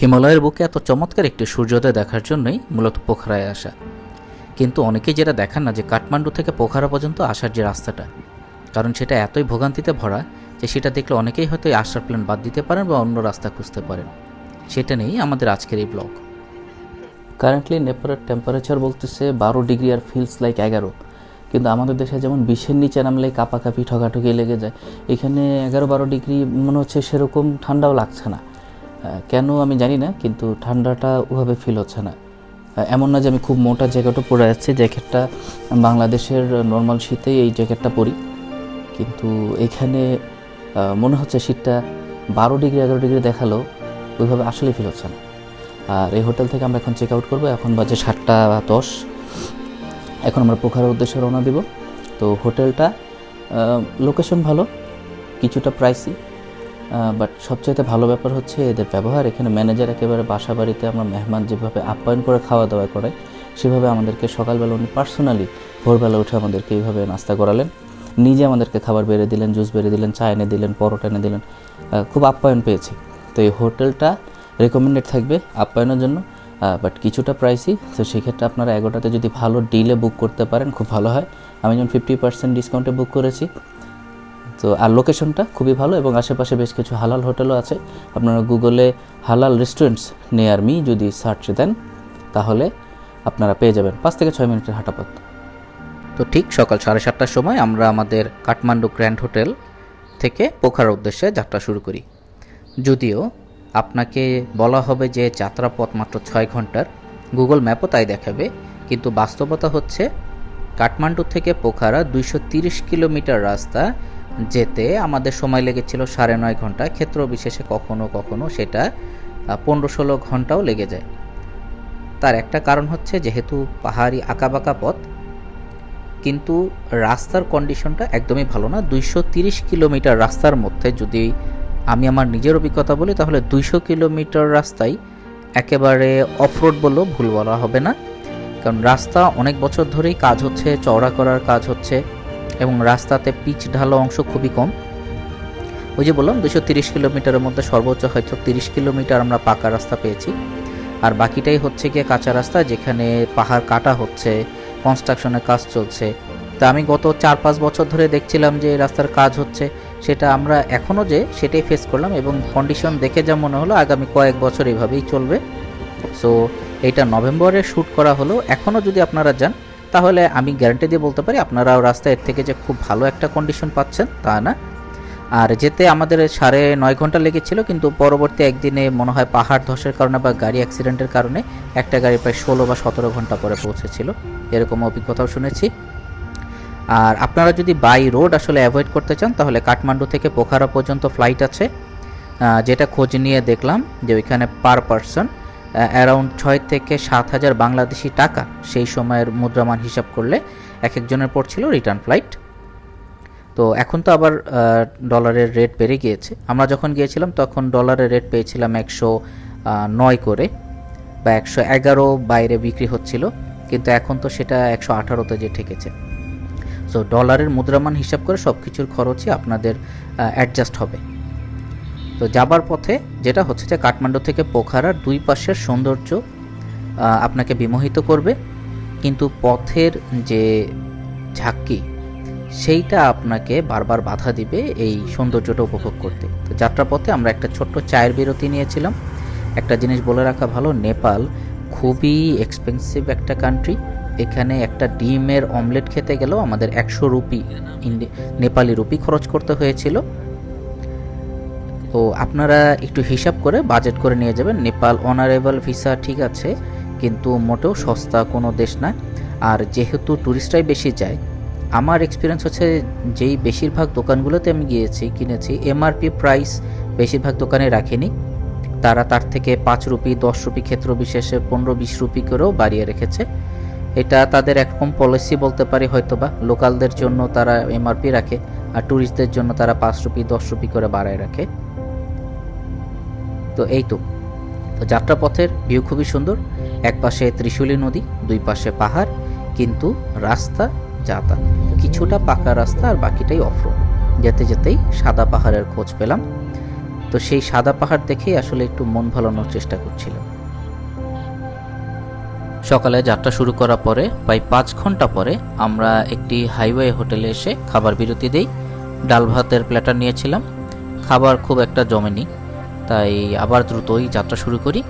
হিমালয়ের বুকে এত চমৎকার একটি সূর্যোদয় দেখার জন্যই মূলত পোখরায় আসা। কিন্তু অনেকেই যেটা দেখান না যে কাঠমান্ডু থেকে পোখরা পর্যন্ত আসার যে রাস্তাটা, কারণ সেটা এতই ভোগান্তিতে ভরা যে সেটা দেখলে অনেকেই হয়তো আসার প্ল্যান বাদ দিতে পারেন বা অন্য রাস্তা খুঁজতে পারেন। সেটা নিয়েই আমাদের আজকের এই ব্লগ কারেন্টলি নেপালের টেম্পারেচার বলতেছে বারো ডিগ্রি আর ফিলস লাইক এগারো। কিন্তু আমাদের দেশে যেমন বিশের নিচে নামলে কাপাকাপি ঠকাঠকি লেগে যায়, এখানে এগারো বারো ডিগ্রি মনে হচ্ছে সেরকম ঠান্ডাও লাগছে না। কেন আমি জানি না, কিন্তু ঠান্ডাটা ওভাবে ফিল হচ্ছে না। এমন না যে আমি খুব মোটা জ্যাকেটও পরে যাচ্ছি জ্যাকেটটা বাংলাদেশের নর্মাল শীতেই এই জ্যাকেটটা পরি। কিন্তু এখানে মনে হচ্ছে শীতটা বারো ডিগ্রি, এগারো ডিগ্রি দেখাল, ওইভাবে আসলে ফিল হচ্ছে না। আর এই হোটেল থেকে আমরা এখন চেক আউট করব, এখন বাজে সাতটা দশ। এখন আমরা পোখারের উদ্দেশ্যে রওনা দিব। তো হোটেলটা লোকেশন ভালো, কিছুটা প্রাইসি বাট সবচাইতে ভালো ব্যাপার হচ্ছে এদের ব্যবহার। এখানে ম্যানেজার একেবারে বাসা বাড়িতে আমরা মেহমান যেভাবে আপ্যায়ন করে খাওয়া দাওয়া করে, সেভাবে আমাদেরকে সকালবেলা উনি পার্সোনালি ভোরবেলা উঠে আমাদেরকে এইভাবে নাস্তা করালেন। নিজে আমাদেরকে খাবার বেড়ে দিলেন জুস বেড়ে দিলেন, চা এনে দিলেন, পরোটা এনে দিলেন খুব আপ্যায়ন পেয়েছি। তো এই হোটেলটা রেকমেন্ডেড থাকবে আপ্যায়নের জন্য বাট কিছুটা প্রাইসই তো সেক্ষেত্রে আপনারা এগারোটাতে যদি ভালো ডিলে বুক করতে পারেন, খুব ভালো হয়। আমি যেমন ফিফটি পার্সেন্ট ডিসকাউন্টে বুক করেছি তো আর লোকেশনটা খুবই ভালো এবং আশেপাশে বেশ কিছু হালাল হোটেলও আছে। আপনারা গুগলে হালাল রেস্টুরেন্টস নেয়ার মি যদি সার্চ দেন, তাহলে আপনারা পেয়ে যাবেন পাঁচ থেকে ছয় মিনিটের হাঁটাপথ। তো ঠিক সকাল সাড়ে সাতটার সময় আমরা আমাদের কাঠমান্ডু গ্র্যান্ড হোটেল থেকে পোখার উদ্দেশ্যে যাত্রা শুরু করি। যদিও আপনাকে বলা হবে যে যাত্রাপথ মাত্র ছয় ঘণ্টার গুগল ম্যাপও তাই দেখাবে, কিন্তু বাস্তবতা হচ্ছে কাঠমান্ডু থেকে পোখারা দুইশো কিলোমিটার রাস্তা যেতে আমাদের সময় লেগেছিল সাড়ে নয় ঘণ্টা। ক্ষেত্র বিশেষে কখনো কখনো সেটা পনেরো ষোলো ঘন্টাও লেগে যায়। তার একটা কারণ হচ্ছে যেহেতু পাহাড়ি আঁকাবাঁকা পথ, কিন্তু রাস্তার কন্ডিশনটা একদমই ভালো না। দুইশো কিলোমিটার রাস্তার মধ্যে যদি আমি আমার নিজের অভিজ্ঞতা বলি, তাহলে দুইশো কিলোমিটার রাস্তায় একেবারে অফরোড বলেও ভুল বলা হবে না। কারণ রাস্তা অনেক বছর ধরেই কাজ হচ্ছে, চওড়া করার কাজ হচ্ছে। এবং রাস্তাতে পিচ ঢালো অংশ খুবই কম। ওই যে বললাম, দুশো তিরিশ কিলোমিটারের মধ্যে সর্বোচ্চ হয়তো তিরিশ কিলোমিটার আমরা পাকা রাস্তা পেয়েছি। আর বাকিটাই হচ্ছে গিয়ে কাঁচা রাস্তা, যেখানে পাহাড় কাটা হচ্ছে কনস্ট্রাকশনের কাজ চলছে। তা আমি গত চার পাঁচ বছর ধরে দেখছিলাম যে রাস্তার কাজ হচ্ছে। সেটা আমরা এখনও যে সেটাই ফেস করলাম এবং কন্ডিশন দেখে যা মনে হলো আগামী কয়েক বছর এইভাবেই চলবে। সো এটা নভেম্বরে শ্যুট করা হলো। এখনও যদি আপনারা যান তাহলে আমি গ্যারান্টি দিয়ে বলতে পারি আপনারাও রাস্তায় এর থেকে যে খুব ভালো একটা কন্ডিশন পাচ্ছেন, তা না। আর যেতে আমাদের সাড়ে নয় ঘণ্টা লেগেছিল, কিন্তু পরবর্তী একদিনে মনে হয় পাহাড় ধসের কারণে বা গাড়ি অ্যাক্সিডেন্টের কারণে একটা গাড়ি প্রায় ষোলো বা সতেরো ঘণ্টা পরে পৌঁছেছিল, এরকম অভিজ্ঞতাও শুনেছি। আর আপনারা যদি বাই রোড আসলে অ্যাভয়েড করতে চান, তাহলে কাঠমান্ডু থেকে পোখারা পর্যন্ত ফ্লাইট আছে। যেটা খোঁজ নিয়ে দেখলাম যে ওইখানে পার পারসন অ্যারাউন্ড ছয় থেকে সাত হাজার বাংলাদেশি টাকা সেই সময়ের মুদ্রামান হিসাব করলে এক একজনের পড়ছিল রিটার্ন ফ্লাইট তো এখন তো আবার ডলারের রেট বেড়ে গিয়েছে। আমরা যখন গিয়েছিলাম তখন ডলারের রেট পেয়েছিলাম একশো নয় করে বা একশো এগারো বাইরে বিক্রি হচ্ছিল, কিন্তু এখন তো সেটা একশো আঠারোতে যে ঠেকেছে। সো ডলারের মুদ্রামান হিসাব করে সব কিছুর খরচই আপনাদের অ্যাডজাস্ট হবে। তো যাবার পথে যেটা হচ্ছে যে কাঠমান্ডু থেকে পোখারার দুই পাশের সৌন্দর্য আপনাকে বিমোহিত করবে। কিন্তু পথের যে ঝাক্কি সেইটা আপনাকে বারবার বাধা দিবে এই সৌন্দর্যটা উপভোগ করতে। তো যাত্রাপথে আমরা একটা ছোট্ট চায়ের বিরতি নিয়েছিলাম। একটা জিনিস বলে রাখা ভালো, নেপাল খুবই এক্সপেন্সিভ একটা কান্ট্রি এখানে একটা ডিমের অমলেট খেতে গেলেও আমাদের একশো রুপি নেপালি রুপি খরচ করতে হয়েছিল। তো আপনারা একটু হিসাব করে বাজেট করে নিয়ে যাবেন। নেপাল অনারেবল ভিসা ঠিক আছে, কিন্তু মোটেও সস্তা কোনো দেশ না। আর যেহেতু ট্যুরিস্টরাই বেশি যায়, আমার এক্সপিরিয়েন্স হচ্ছে যেই বেশিরভাগ দোকানগুলোতে আমি গিয়েছি, কিনেছি এমআরপি প্রাইস বেশিরভাগ দোকানে রাখেনি। তারা তার থেকে পাঁচ রুপি, দশ রুপি ক্ষেত্র বিশেষে পনেরো বিশ রুপি করেও বাড়িয়ে রেখেছে। এটা তাদের একরকম পলিসি বলতে পারি হয়তো বা লোকালদের জন্য তারা এমআরপি রাখে, আর ট্যুরিস্টদের জন্য তারা পাঁচ রুপি, দশ রুপি করে বাড়ায় রাখে। তো এই তো। তো যাত্রাপথের ভিউ খুবই সুন্দর। এক পাশে ত্রিশূলী নদী, দুই পাশে পাহাড়, কিন্তু রাস্তা যাতা। কিছুটা পাকা রাস্তা আর বাকিটাই অফরোড। যেতে যেতেই সাদা পাহাড়ের খোঁজ পেলাম। তো সেই সাদা পাহাড় দেখেই আসলে একটু মন ভালানোর চেষ্টা করছিলাম। সকালে যাত্রা শুরু করার পরে, প্রায় পাঁচ ঘণ্টা পরে, আমরা একটি হাইওয়ে হোটেলে এসে খাবার বিরতি দেই। ডাল ভাতের প্ল্যাটার নিয়েছিলাম। খাবার খুব একটা জমেনি। তাই আবার দ্রুতই যাত্রা শুরু করি।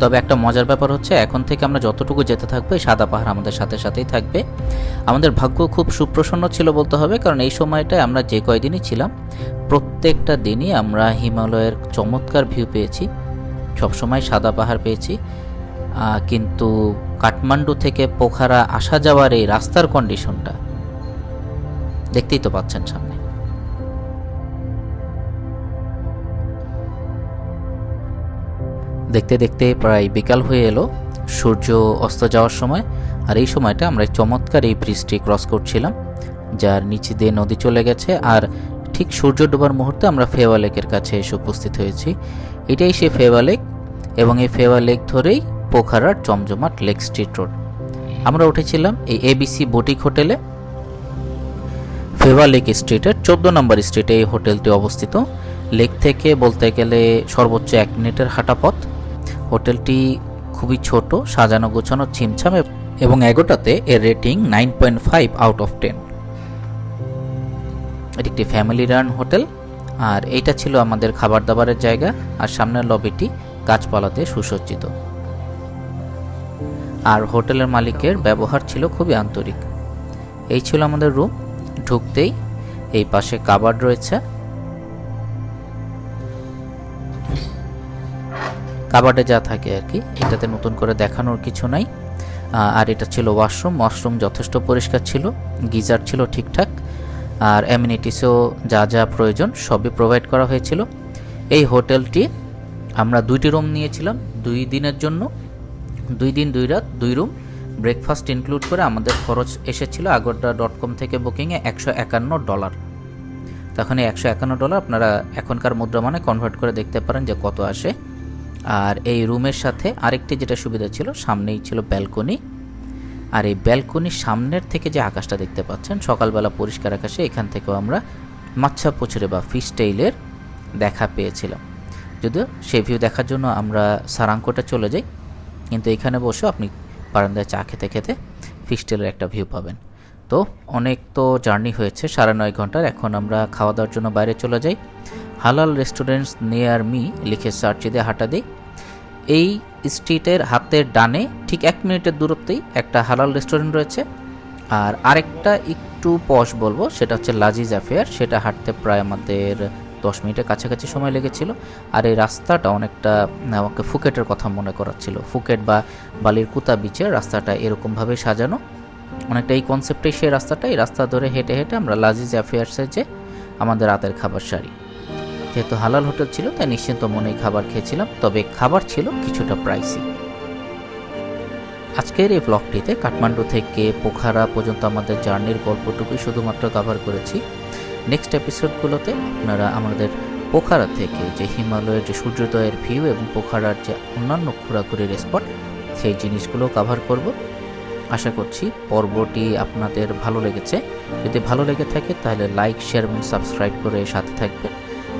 তবে একটা মজার ব্যাপার হচ্ছে, এখন থেকে আমরা যতটুকু যেতে থাকব, এই সাদা পাহাড় আমাদের সাথে সাথেই থাকবে। আমাদের ভাগ্য খুব সুপ্রসন্ন ছিল বলতে হবে, কারণ এই সময়টায় আমরা যে কয়দিনই ছিলাম, প্রত্যেকটা দিনই আমরা হিমালয়ের চমৎকার ভিউ পেয়েছি। সবসময় সাদা পাহাড় পেয়েছি। কিন্তু কাঠমান্ডু থেকে পোখারা আসা যাওয়ার এই রাস্তার কন্ডিশনটা দেখতেই তো পাচ্ছেন সামনে। দেখতে দেখতে প্রায় বিকাল হয়ে এলো। সূর্য অস্ত যাওয়ার সময়, আর এই সময়টা আমরা চমৎকার এই ব্রিজটি ক্রস করছিলাম, যার নিচে দিয়ে নদী চলে গেছে, আর ঠিক সূর্য ডোবার মুহূর্তে আমরা ফেওয়া লেকের কাছে এসে উপস্থিত হয়েছি। এটাই সেই ফেওয়া লেক, এবং এই ফেওয়া লেক ধরেই পোখারার জমজমাট লেক স্ট্রিট রোড। আমরা উঠেছিলাম এই এবিসি বুটিক হোটেলে। ফেভা লেক স্ট্রিটের চোদ্দ নম্বর স্ট্রিটে এই হোটেলটি অবস্থিত। লেক থেকে বলতে গেলে সর্বোচ্চ এক মিনিটের হাঁটা পথ হোটেলটি খুবই ছোট, সাজানো গোছানো ছিমছাম এবং এগোটাতে এর rating nine point five out of ten. এটি একটি ফ্যামিলি রান হোটেল, আর এইটা ছিল আমাদের খাবার দাবারের জায়গা, আর সামনের লবিটি গাছপালাতে সুসজ্জিত। আর হোটেলের মালিকের ব্যবহার ছিল খুবই আন্তরিক। এই ছিল আমাদের রুম, ঢুকতেই এই পাশে কাবার্ড রয়েছে কাবার্ডে যা থাকে আর কি, এটাতে নতুন করে দেখানোর কিছু নাই। আর এটা ছিল ওয়াশরুম ওয়াশরুম যথেষ্ট পরিষ্কার ছিল, গিজার ছিল ঠিকঠাক, আর অ্যামিনিটিসও যা যা প্রয়োজন সবই প্রোভাইড করা হয়েছিল। এই হোটেলটি আমরা দুইটি রুম নিয়েছিলাম, দুই দিনের জন্য, দুই দিন, দুই রাত, দুই রুম ব্রেকফাস্ট ইনক্লুড করে আমাদের খরচ এসেছিল আগরদা ডট কম থেকে বুকিংয়ে একশো একান্ন ডলার তখন এই একশো একান্ন ডলার আপনারা এখনকার মুদ্রা মানে কনভার্ট করে দেখতে পারেন যে কত আসে। আর এই রুমের সাথে আরেকটি যেটা সুবিধা ছিল, সামনেই ছিল ব্যালকনি। আর এই ব্যালকনির সামনের থেকে যে আকাশটা দেখতে পাচ্ছেন, সকালবেলা পরিষ্কার আকাশে এখান থেকেও আমরা মাচ্ছা পুচুরে বা ফিশ টেইলের দেখা পেয়েছিলাম। যদিও সেই ভিউ দেখার জন্য আমরা সারাঙ্কোটা চলে যাই, কিন্তু এখানে বসেও আপনি বারান্দায় চা খেতে খেতে ফিস্টেলের একটা ভিউ পাবেন। তো অনেক তো জার্নি হয়েছে, সাড়ে নয় ঘণ্টার। এখন আমরা খাওয়া দাওয়ার জন্য বাইরে চলে যাই। হালাল রেস্টুরেন্টস নিয়ার মি লিখে সার্চ দিয়ে হাঁটা দিই। এই স্ট্রিটের হাতের ডানে ঠিক এক মিনিটের দূরত্বেই একটা হালাল রেস্টুরেন্ট রয়েছে। আর আরেকটা একটু পশ বলব, সেটা হচ্ছে লাজিজ অ্যাফেয়ার। সেটা হাঁটতে প্রায় আমাদের দশ মিনিটের কাছাকাছি সময় লেগেছিল। আর এই রাস্তাটা অনেকটা আমাকে ফুকেটের কথা মনে করাচ্ছিল। ফুকেট বা বালির কুতা বিচের রাস্তাটা এরকমভাবে সাজানো। অনেকটা এই কনসেপ্টেই সেই রাস্তাটা এই রাস্তা ধরে হেঁটে হেঁটে আমরা লাজিজ অ্যাফেয়ার্সে যে আমাদের রাতের খাবার সারি। যেহেতু হালাল হোটেল ছিল, তাই নিশ্চিন্ত মনেই খাবার খেয়েছিলাম, তবে খাবার ছিল কিছুটা প্রাইসি আজকের এই ব্লগটিতে কাঠমান্ডু থেকে পোখারা পর্যন্ত আমাদের জার্নির গল্পটুকুই শুধুমাত্র কভার করেছি। নেক্সট এপিসোডগুলোতে আপনারা আমাদের পোখারা থেকে যে হিমালয়ের, যে সূর্যোদয়ের ভিউ এবং পোখারার যে অন্যান্য ঘোরাঘুরির স্পট সেই জিনিসগুলো কভার করব। আশা করছি পর্বটি আপনাদের ভালো লেগেছে। যদি ভালো লেগে থাকে তাহলে লাইক শেয়ার এবং সাবস্ক্রাইব করে সাথে থাকবেন।